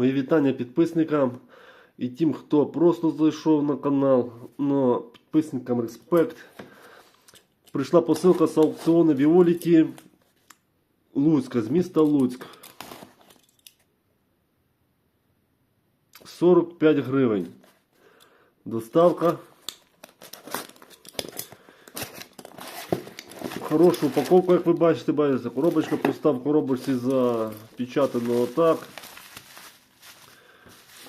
Мої вітання підписникам і тим, хто просто зайшов на канал. Но підписникам респект. Прийшла посилка з аукціону Віоліті Луцька, з міста Луцьк. 45 гривень. Доставка. Хороша упаковка, як ви бачите, бачите, коробочка пуста в коробочці запечатано отак.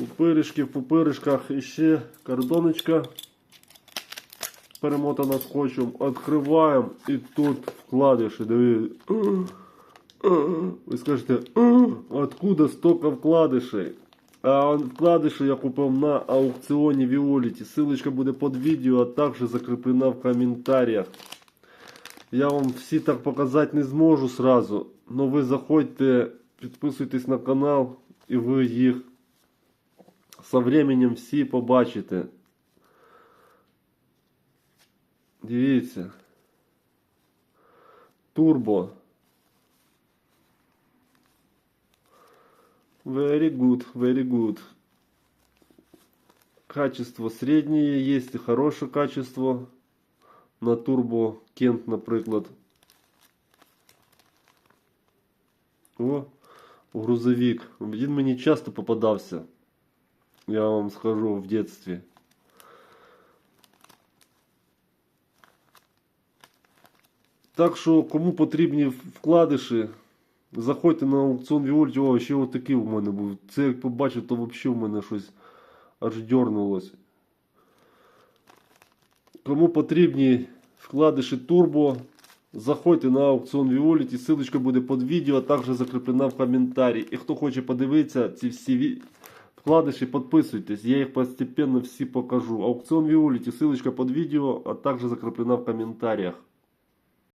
Пупиришки в пупиришках ще картоночка перемотана скотчем. Відкриваємо і тут вкладиші. Ви скажете, откуда столько вкладишей? А вкладиші я купив на аукціоні Віоліті. Силочка буде під відео, а також закріплена в коментарях. Я вам всі так показати не зможу сразу. Но ви заходьте, підписуйтесь на канал і ви їх со временем всі побачите. Дивіться. Турбо. Very good, very good. Качество среднее, есть и хорошее качество. На турбо Кент, наприклад. О, грузовик. Він мені часто попадався. Я вам скажу в детстве. Так що, кому потрібні вкладиші, заходьте на аукціон Віольті. О, ще отакий у мене був. Це як побачив, то взагалі в мене щось аж дернулось. Кому потрібні вкладиші турбо, заходьте на аукціон Віоліті, ссылочка буде під відео, а також закріплена в коментарі. І хто хоче подивитися ці всі ві- подписывайтесь, я их постепенно все покажу. Аукцион Виолити, ссылочка под видео, а также закреплена в коментарях.